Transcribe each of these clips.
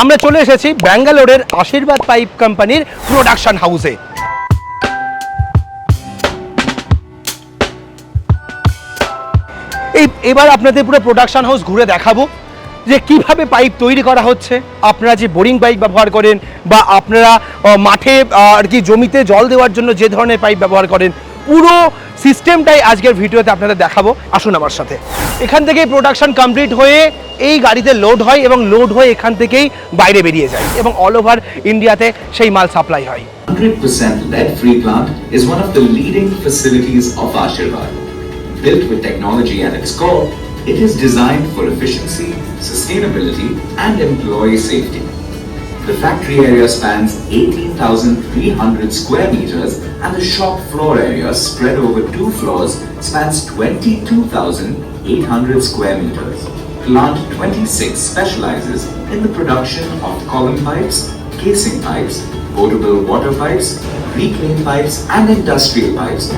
আমরা চলে এসেছি ব্যাঙ্গালোরের আশীর্বাদ পাইপ কোম্পানির প্রোডাকশন হাউসে এই, এবার আপনাদের পুরো প্রোডাকশন হাউস ঘুরে দেখাবো যে কীভাবে পাইপ তৈরি করা হচ্ছে। আপনারা যে বোরিং পাইপ ব্যবহার করেন বা আপনারা মাঠে আর কি জমিতে জল দেওয়ার জন্য যে ধরনের পাইপ ব্যবহার করেন পুরো সিস্টেমটাই আজকের ভিডিওতে আপনাদের দেখাবো আসুন আমার সাথে এখান থেকেই প্রোডাকশন কমপ্লিট হয়ে এই গাড়িতে লোড হয় এবং লোড হয়ে এখান থেকেই বাইরে বেরিয়ে যায় এবং অল ওভার ইন্ডিয়াতে সেই মাল সাপ্লাই হয় 100% lead-free plant is one of the leading facilities of Ashirvad. Built with technology at its core, it is designed for efficiency, sustainability, and employee safety. The factory area spans 18,300 square meters and the shop floor area spread over two floors spans 22,800 square meters. Plant 26 specializes in the production of column pipes, casing pipes, potable water pipes, reclaim pipes and industrial pipes.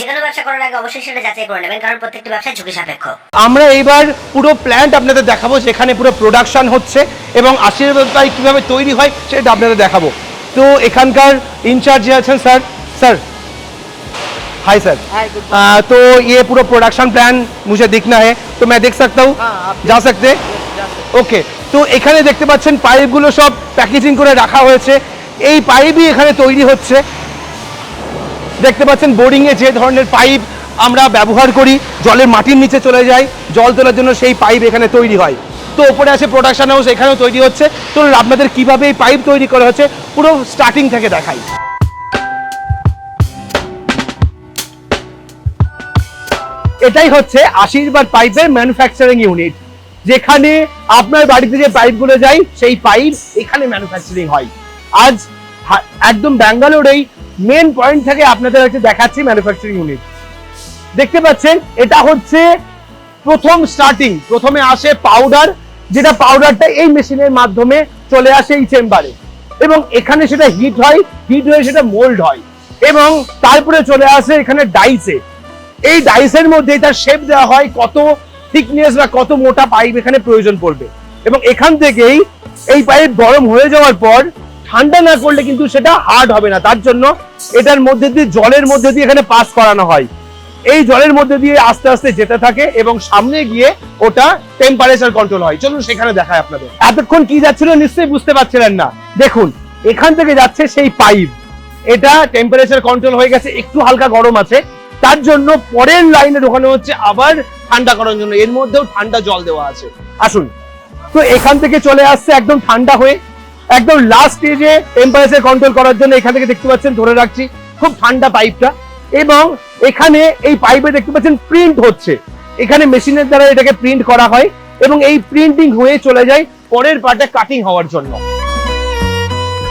যে ব্যবসা করার আগে অবশ্যই সেটা যাচাই করে নেবেন কারণ প্রত্যেকটি ব্যবসা ঝুঁকি সাপেক্ষ। আমরা এইবার পুরো প্ল্যান্ট আপনাদের দেখাবো যেখানে পুরো প্রোডাকশন হচ্ছে এবং আশীর্বাদ কীভাবে তৈরি হয় সেটা আপনাদের দেখাবো। তো এখানকার ইনচার্জ যে আছেন স্যার স্যার ওকে তো এখানে দেখতে পাচ্ছেন পাইপগুলো সব প্যাকেজিং করে রাখা হয়েছে। এই পাইপই এখানে তৈরি হচ্ছে। দেখতে পাচ্ছেন বোরিংয়ে যে ধরনের পাইপ আমরা ব্যবহার করি, জলের মাটির নিচে চলে যায়, জল তোলার জন্য সেই পাইপ এখানে তৈরি হয়। তো ওপরে আছে প্রোডাকশন হাউস এখানেও তৈরি হচ্ছে। তো আপনাদের কীভাবে এই পাইপ তৈরি করা হচ্ছে, পুরো স্টার্টিং থেকে দেখাই। এটাই হচ্ছে আশীর্বাদ পাইপের ম্যানুফ্যাকচারিং ইউনিট যেখানে আপনার বাড়িতে যে পাইপগুলো যায়, সেই পাইপ এখানে ম্যানুফ্যাকচারিং হয়। আজ একদম ব্যাঙ্গালোরেই মেন পয়েন্ট থেকে আপনাদের হচ্ছে দেখাচ্ছি ম্যানুফ্যাকচারিং ইউনিট দেখতে পাচ্ছেন, এটা হচ্ছে প্রথম স্টার্টিং প্রথমে আসে পাউডার যেটা পাউডারটা এই মেশিনের মাধ্যমে চলে আসে এই চেম্বারে এবং এখানে সেটা হিট হয় হিট হয়ে সেটা মোল্ড হয়। এবং তারপরে চলে আসে এখানে ডাইসে এই ডাইসের মধ্যে তার শেপ দেওয়া হয় কত থিকনেস বা কত মোটা পাইপ এখানে প্রয়োজন পড়বে। এবং এখান থেকেই এই পাইপ গরম হয়ে যাওয়ার পর ঠান্ডা না করলে কিন্তু সেটা হার্ড হবে না। তার জন্য এটার মধ্যে দিয়ে, জলের মধ্যে দিয়ে এখানে পাস করানো হয়। এই জলের মধ্যে দিয়ে আস্তে আস্তে যেতে থাকে এবং সামনে গিয়ে ওটা টেম্পারেচার কন্ট্রোল হয়। চলুন সেখানে দেখায় আপনাদের। এতক্ষণ কি যাচ্ছিল নিশ্চয়ই বুঝতে পারছিলেন না। দেখুন, এখান থেকে যাচ্ছে সেই পাইপ এটা টেম্পারেচার কন্ট্রোল হয়ে গেছে, একটু হালকা গরম আছে। তার জন্য পরের লাইনে ঢোকানো হচ্ছে আবার ঠান্ডা করার জন্য। এর মধ্যেও ঠান্ডা জল দেওয়া আছে। আসুন। তো এখান থেকে চলে আসছে একদম ঠান্ডা হয়ে একদম লাস্ট স্টেজে টেম্পারেচার কন্ট্রোল করার জন্য এখান থেকে দেখতে পাচ্ছেন, ধরে রাখছি, খুব ঠান্ডা পাইপটা এবং এখানে এই পাইপে দেখতে পাচ্ছেন প্রিন্ট হচ্ছে। এখানে মেশিনের দ্বারা এটাকে প্রিন্ট করা হয় এবং এই প্রিন্টিং হয়ে চলে যায় পরের পার্টে কাটিং হওয়ার জন্য।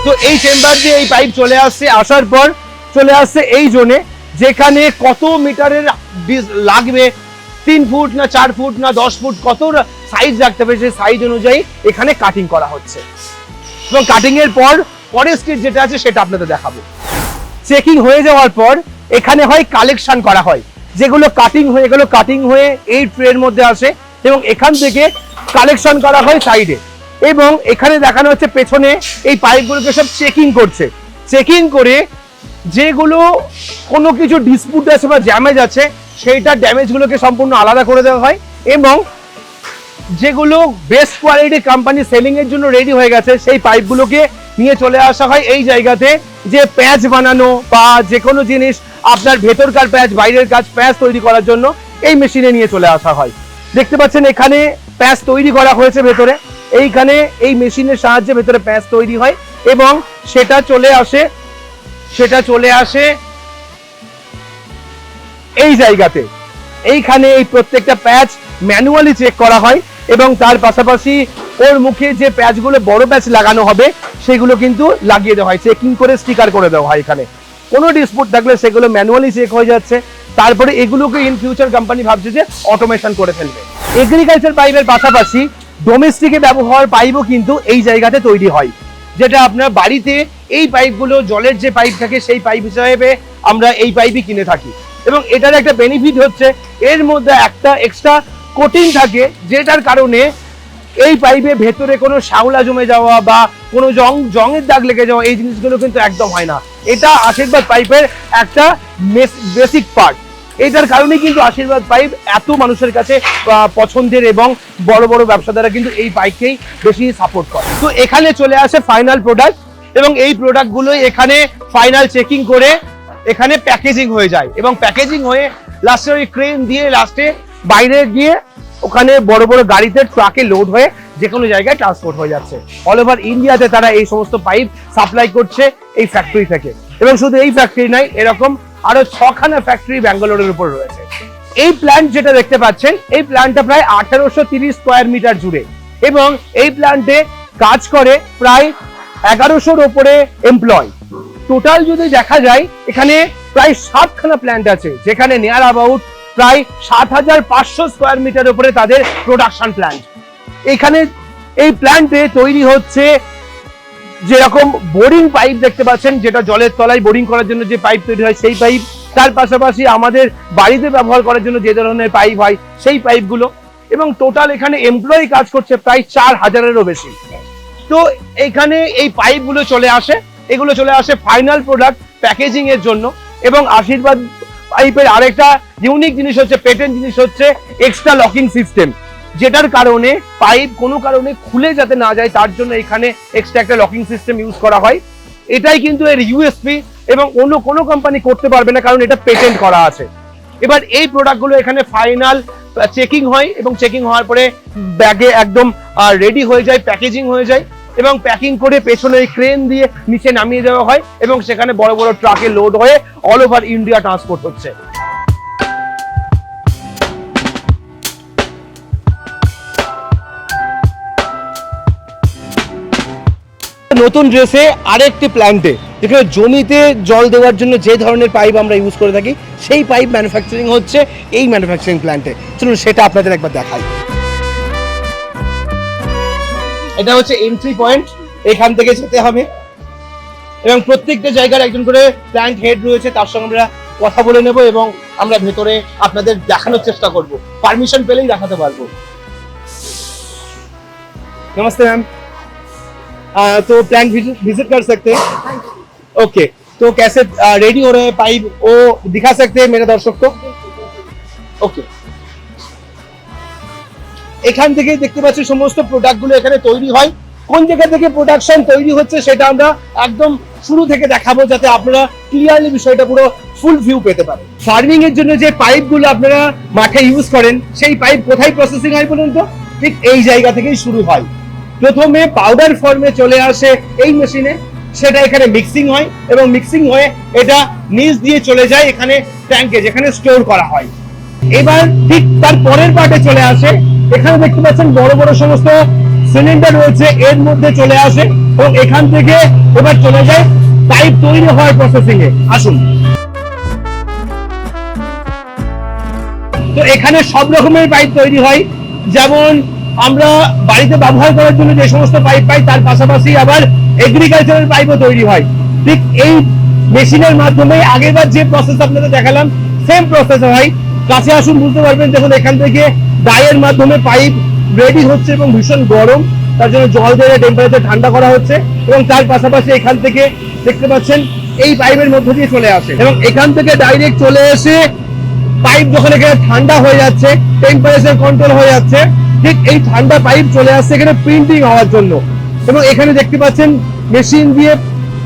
তো এই চেম্বার দিয়ে এই পাইপ চলে আসছে, আসার পর চলে আসছে এই জোনে যেখানে কত মিটারের লাগবে? তিন ফুট না চার ফুট না দশ ফুট? কত সাইজ রাখতে হবে? সেই সাইজ অনুযায়ী এখানে কাটিং করা হচ্ছে। এবং কাটিং এর পর পরের স্টেজ যেটা আছে সেটা আপনাদের দেখাবো। চেকিং হয়ে যাওয়ার পর এখানে হয় কালেকশন করা হয়। যেগুলো কাটিং হয়ে গেল কাটিং হয়ে এই ট্রের মধ্যে আসে এবং এখান থেকে কালেকশন করা হয় সাইডে এবং এখানে দেখানো হচ্ছে পেছনে এই পাইপগুলোকে সব চেকিং করছে। চেকিং করে যেগুলো কোনো কিছু ডিসপুট আছে বা ড্যামেজ আছে, সেইটা ড্যামেজগুলোকে সম্পূর্ণ আলাদা করে দেওয়া হয় এবং যেগুলো বেস্ট কোয়ালিটি কোম্পানি সেলিং এর জন্য রেডি হয়ে গেছে, সেই পাইপগুলোকে নিয়ে চলে আসা হয় এই জায়গাতে। যে প্যাচ বানানো বা যে কোনো জিনিস আপনার ভেতরকার প্যাচ বাইরের কাজ প্যাচ তৈরি করার জন্য এই মেশিনে নিয়ে চলে আসা হয়। দেখতে পাচ্ছেন এখানে প্যাচ তৈরি করা হয়েছে ভেতরে। এইখানে এই মেশিনের সাহায্যে ভেতরে প্যাচ তৈরি হয় এবং সেটা চলে আসে, সেটা চলে আসে এই জায়গাতে। এইখানে এই প্রত্যেকটা প্যাচ ম্যানুয়ালি চেক করা হয়। এবং তার পাশাপাশি ওর মুখে যে প্যাচগুলো, বড় প্যাচ লাগানো হবে, সেগুলো কিন্তু লাগিয়ে দেওয়া হয়। চেকিং করে স্টিকার করে দেওয়া হয় এখানে। কোনো ডিসপুট থাকলে সেগুলো ম্যানুয়ালি চেক হয়ে যাচ্ছে। তারপরে এগুলোকে ইন ফিউচার কোম্পানি ভাবছে যে অটোমেশন করে ফেলবে। এগ্রিকালচার পাইপের পাশাপাশি ডোমেস্টিকে ব্যবহার পাইপও কিন্তু এই জায়গাতে তৈরি হয়। যেটা আপনার বাড়িতে এই পাইপগুলো জলের যে পাইপ থাকে, সেই পাইপ হিসাবে আমরা এই পাইপই কিনে থাকি। এবং এটার একটা বেনিফিট হচ্ছে, এর মধ্যে একটা এক্সট্রা কোটিং থাকে, যেটার কারণে এই পাইপে ভেতরে কোনো শ্যাওলা জমে যাওয়া বা কোনো জং, জংয়ের দাগ লেগে যাওয়া, এই জিনিসগুলো কিন্তু একদম হয় না। এটা আশীর্বাদ পাইপের একটা বেসিক পার্ট এটার কারণে কিন্তু আশীর্বাদ পাইপ এত মানুষের কাছে পছন্দের এবং বড় বড় ব্যবসাদারা কিন্তু এই পাইপকেই বেশি সাপোর্ট করে। তো এখানে চলে আসে ফাইনাল প্রোডাক্ট এবং এই প্রোডাক্টগুলো এখানে ফাইনাল চেকিং করে এখানে প্যাকেজিং হয়ে যায় এবং প্যাকেজিং হয়ে লাস্টে ওই ক্রেন দিয়ে লাস্টে বাইরে গিয়ে ওখানে বড় বড় গাড়িতে ট্রাকে লোড হয়ে যে কোনো জায়গায় ট্রান্সপোর্ট হয়ে যাচ্ছে। অল ওভার ইন্ডিয়াতে তারা এই সমস্ত পাইপ সাপ্লাই করছে এই ফ্যাক্টরি থেকে। এবং শুধু এই ফ্যাক্টরি নাই এরকম আরও ছখানা ফ্যাক্টরি ব্যাঙ্গালোরের উপর রয়েছে। এই প্ল্যান্ট যেটা দেখতে পাচ্ছেন, এই প্ল্যান্টটা প্রায় আঠারোশো তিরিশ স্কোয়ার মিটার জুড়ে। এবং এই প্ল্যান্টে কাজ করে প্রায় এগারোশোর ওপরে এমপ্লয় টোটাল যদি দেখা যায়, এখানে প্রায় সাতখানা প্ল্যান্ট আছে, যেখানে নিয়ার অ্যাবাউট প্রায় সাত হাজার পাঁচশো স্কোয়ার মিটার উপরে তাদের প্রোডাকশন প্ল্যান্ট এখানে এই প্ল্যান্টে তৈরি হচ্ছে যেরকম বোরিং পাইপ দেখতে পাচ্ছেন, যেটা জলের তলায় বোরিং করার জন্য যে পাইপ তৈরি হয়, সেই পাইপ তার পাশাপাশি আমাদের বাড়িতে ব্যবহার করার জন্য যে ধরনের পাইপ হয়, সেই পাইপগুলো এবং টোটাল এখানে এমপ্লয়ি কাজ করছে প্রায় চার হাজারেরও বেশি। তো এখানে এই পাইপগুলো চলে আসে। এগুলো চলে আসে ফাইনাল প্রোডাক্ট প্যাকেজিং এর জন্য। এবং আশীর্বাদ পাইপের আরেকটা ইউনিক জিনিস হচ্ছে পেটেন্ট জিনিস হচ্ছে এক্সট্রা লকিং সিস্টেম যেটার কারণে পাইপ কোনো কারণে খুলে যাতে না যায়, তার জন্য এখানে এক্সট্রা একটা লকিং সিস্টেম ইউজ করা হয়। এটাই কিন্তু এর ইউএসপি এবং অন্য কোনো কোম্পানি করতে পারবে না, কারণ এটা পেটেন্ট করা আছে। এবার এই প্রোডাক্টগুলো এখানে ফাইনাল চেকিং হয় এবং চেকিং হওয়ার পরে ব্যাগে একদম রেডি হয়ে যায় প্যাকেজিং হয়ে যায়। এবং প্যাকিং করে পেছনে ক্রেন দিয়ে নিচে নামিয়ে দেওয়া হয় এবং সেখানে বড় বড় ট্রাকে লোড হয়ে অল ওভার ইন্ডিয়া ট্রান্সপোর্ট হচ্ছে। নতুন ড্রেসে আরেকটি প্ল্যান্টে যেখানে জমিতে জল দেওয়ার জন্য যে ধরনের পাইপ আমরা ইউজ করে থাকি, সেই পাইপ ম্যানুফ্যাকচারিং হচ্ছে এই ম্যানুফ্যাকচারিং প্ল্যান্টে চলুন সেটা আপনাদের একবার দেখাই। এটা হচ্ছে এন্ট্রি পয়েন্ট এখান থেকে যেতে হবে এবং প্রত্যেকটা জায়গার একজন করে প্ল্যান্ট হেড রয়েছে তার সঙ্গে আমরা কথা বলে নেব এবং আমরা ভেতরে আপনাদের দেখানোর চেষ্টা করব পারমিশন পেলেই দেখাতে পারবো नमस्ते मैम आ, तो प्लांट विजिट कर सकते हैं ओके तो कैसे रेडी हो रहे हैं पाइप वो दिखा सकते हैं मेरे दर्शक को ওকে এখান থেকে দেখতে পাচ্ছি সমস্ত প্রোডাক্টগুলো এখানে তৈরি হয়। কোন জায়গা থেকে প্রোডাকশন তৈরি হচ্ছে সেটা আমরা একদম শুরু থেকে দেখাবো যাতে আপনারা ক্লিয়ারলি বিষয়টা পুরো ফুল ভিউ পেতে পারেন। ফার্মিং এর জন্য যে পাইপগুলো আপনারা মাঠে ইউজ করেন, সেই পাইপ কোথায় প্রসেসিং হয় বলুন তো? ঠিক এই জায়গা থেকেই শুরু হয়। প্রথমে পাউডার ফর্মে চলে আসে এই মেশিনে সেটা এখানে মিক্সিং হয় এবং মিক্সিং হয়ে এটা নিচ দিয়ে চলে যায় এখানে ট্যাঙ্কে যেখানে স্টোর করা হয়। এবার ঠিক তার পরের পার্টে চলে আসে এখানে দেখতে পাচ্ছেন বড় বড় সমস্ত সিলিন্ডার রয়েছে। এর মধ্যে চলে আসে এবং এখান থেকে এবার চলে যায় পাইপ তৈরি হয় প্রসেসিং এ। আসুন। তো এখানে সব রকমের পাইপ তৈরি হয়। যেমন আমরা বাড়িতে ব্যবহার করার জন্য যে সমস্ত পাইপ পাই, তার পাশাপাশি আবার এগ্রিকালচারের পাইপও তৈরি হয়। ঠিক এই মেশিনের মাধ্যমে আগেরবার যে প্রসেস আপনাদের দেখালাম সেম প্রসেস হয়। কাছে আসুন, বুঝতে পারবেন দেখুন এখান থেকে ডায়ের মাধ্যমে পাইপ রেডি হচ্ছে এবং ভীষণ গরম। তার জন্য জল দিয়ে টেম্পারেচার ঠান্ডা করা হচ্ছে এবং তার পাশাপাশি এখান থেকে দেখতে পাচ্ছেন এই পাইপের মধ্যে দিয়ে চলে আসে। এবং এখান থেকে ডাইরেক্ট চলে এসে পাইপ যখন এখানে ঠান্ডা হয়ে যাচ্ছে টেম্পারেচার কন্ট্রোল হয়ে যাচ্ছে, ঠিক এই ঠান্ডা পাইপ চলে আসছে এখানে প্রিন্টিং হওয়ার জন্য। এবং এখানে দেখতে পাচ্ছেন মেশিন দিয়ে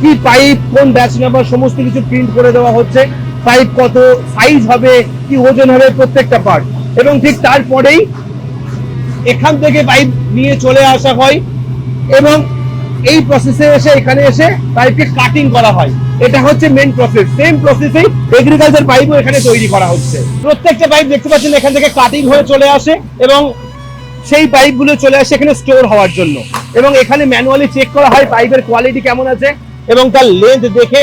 কি পাইপ কোন ব্যাচ নাম্বার সমস্ত কিছু প্রিন্ট করে দেওয়া হচ্ছে। পাইপ কত সাইজ হবে কি ওজন হবে প্রত্যেকটা পার্ট এবং ঠিক তারপরেই এখান থেকে পাইপ নিয়ে চলে আসা হয় এবং এই প্রসেসে এসে এখানে এসে পাইপকে কাটিং করা হয়। এটা হচ্ছে মেন প্রসেস সেম প্রসেসেই এগ্রিকালচার পাইপও এখানে তৈরি করা হচ্ছে। প্রত্যেকটা পাইপ দেখতে পাচ্ছেন এখান থেকে কাটিং হয়ে চলে আসে এবং সেই পাইপগুলো চলে আসে এখানে স্টোর হওয়ার জন্য। এবং এখানে ম্যানুয়ালি চেক করা হয় পাইপের কোয়ালিটি কেমন আছে এবং তার লেন্থ দেখে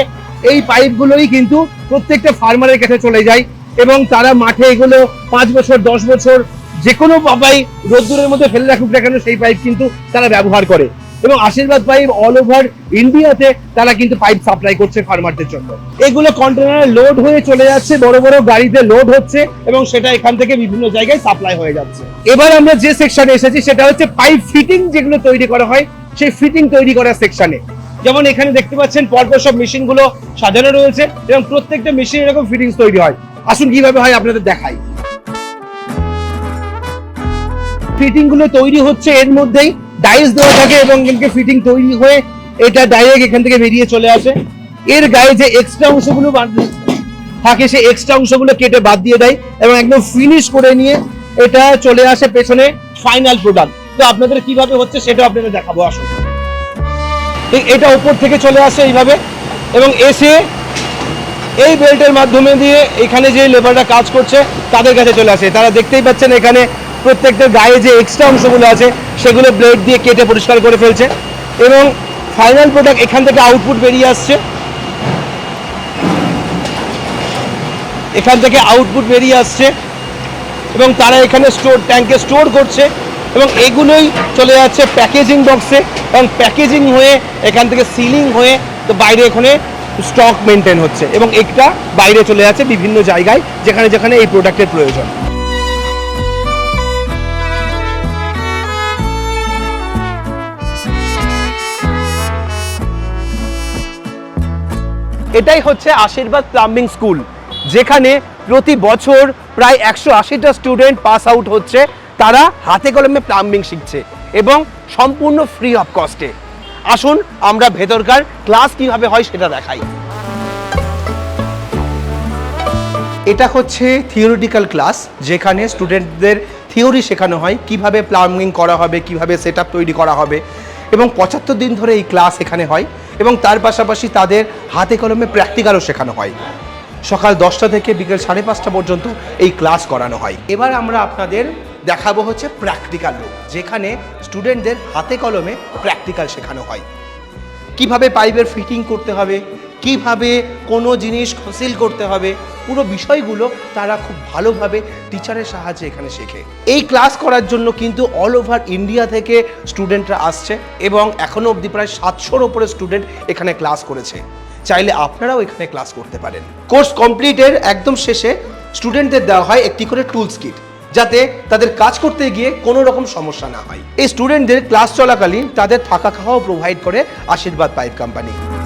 এই পাইপগুলোই কিন্তু প্রত্যেকটা ফার্মারের কাছে চলে যায়। এবং তারা মাঠে এগুলো পাঁচ বছর, দশ বছর যে কোনো পাই রোদ্দুরের মধ্যে ফেলে রাখুক না কেন, সেই পাইপ কিন্তু তারা ব্যবহার করে। এবং আশীর্বাদ পাইপ অল ওভার ইন্ডিয়াতে তারা কিন্তু পাইপ সাপ্লাই করছে ফার্মারদের জন্য। এগুলো কন্টেনারে লোড হয়ে চলে যাচ্ছে, বড় বড় গাড়িতে লোড হচ্ছে এবং সেটা এখান থেকে বিভিন্ন জায়গায় সাপ্লাই হয়ে যাচ্ছে। এবার আমরা যে সেকশনে এসেছি, সেটা হচ্ছে পাইপ ফিটিং যেগুলো তৈরি করা হয়, সেই ফিটিং তৈরি করার সেকশনে যেমন এখানে দেখতে পাচ্ছেন, পরপর সব মেশিনগুলো সাজানো রয়েছে এবং প্রত্যেকটা মেশিন এরকম ফিটিংস তৈরি হয়। আসুন, কীভাবে হয় আপনাদের দেখাই। ফিটিংগুলো তৈরি হচ্ছে, এর মধ্যেই ডাইস দেওয়া থাকে এবং এখানকে ফিটিং তৈরি হয়ে এটা ডাইরেক্ট এখান থেকে বেরিয়ে চলে আসে। এর গায়ে যে এক্সট্রা অংশগুলো থাকে, সেই এক্সট্রা অংশগুলো কেটে বাদ দিয়ে দেয় এবং একদম ফিনিশ করে নিয়ে এটা চলে আসে পেছনে ফাইনাল প্রোডাক্ট তো আপনাদের কীভাবে হচ্ছে সেটা আপনাদের দেখাবো, আসুন। এটা উপর থেকে চলে আসে এইভাবে এবং এসে এই বেল্টের মাধ্যমে দিয়ে এখানে যে লেবাররা কাজ করছে, তাদের কাছে চলে আসে। তারা দেখতেই পাচ্ছেন এখানে প্রত্যেকটা গায়ে যে এক্সট্রা অংশগুলো আছে, সেগুলো ব্লেড দিয়ে কেটে পরিষ্কার করে ফেলছে এবং ফাইনাল প্রোডাক্ট এখান থেকে আউটপুট বেরিয়ে আসছে। এখান থেকে আউটপুট বেরিয়ে আসছে এবং তারা এখানে স্টোর ট্যাঙ্কে স্টোর করছে এবং এগুলোই চলে যাচ্ছে প্যাকেজিং বক্সে এবং প্যাকেজিং হয়ে এখান থেকে সিলিং হয়ে তো বাইরে এখানে স্টক মেনটেন হচ্ছে এবং একটা বাইরে চলে যাচ্ছে বিভিন্ন জায়গায় যেখানে যেখানে এই প্রোডাক্টের প্রয়োজন। এটাই হচ্ছে আশীর্বাদ প্লাম্বিং স্কুল যেখানে প্রতি বছর প্রায় একশো আশিটা স্টুডেন্ট পাস আউট হচ্ছে। তারা হাতে কলমে প্লাম্বিং শিখছে এবং সম্পূর্ণ ফ্রি অফ কস্টে আসুন, আমরা ভেতরকার ক্লাস কীভাবে হয় সেটা দেখাই। এটা হচ্ছে থিওরিটিক্যাল ক্লাস যেখানে স্টুডেন্টদের থিওরি শেখানো হয়, কীভাবে প্লাম্বিং করা হবে, কীভাবে সেট তৈরি করা হবে, এবং পঁচাত্তর দিন ধরে এই ক্লাস এখানে হয়, এবং তার পাশাপাশি তাদের হাতে কলমে প্র্যাকটিক্যালও শেখানো হয়। সকাল দশটা থেকে বিকেল সাড়ে পাঁচটা পর্যন্ত এই ক্লাস করানো হয়। এবার আমরা আপনাদের দেখাবো হচ্ছে প্র্যাকটিক্যাল রুম যেখানে স্টুডেন্টদের হাতে কলমে প্র্যাকটিক্যাল শেখানো হয়। কীভাবে পাইপের ফিটিং করতে হবে, কীভাবে কোনো জিনিস সিল করতে হবে, পুরো বিষয়গুলো তারা খুব ভালোভাবে টিচারের সাহায্যে এখানে শেখে। এই ক্লাস করার জন্য কিন্তু অল ওভার ইন্ডিয়া থেকে স্টুডেন্টরা আসছে এবং এখনও অবধি প্রায় সাতশোর ওপরে স্টুডেন্ট এখানে ক্লাস করেছে। চাইলে আপনারাও এখানে ক্লাস করতে পারেন। কোর্স কমপ্লিটের একদম শেষে স্টুডেন্টদের দেওয়া হয় একটি করে টুলস কিট যাতে তাদের কাজ করতে গিয়ে কোনো রকম সমস্যা না হয়। এই স্টুডেন্টদের ক্লাস চলাকালীন তাদের থাকা খাওয়াও প্রোভাইড করে আশীর্বাদ পাইপ কোম্পানি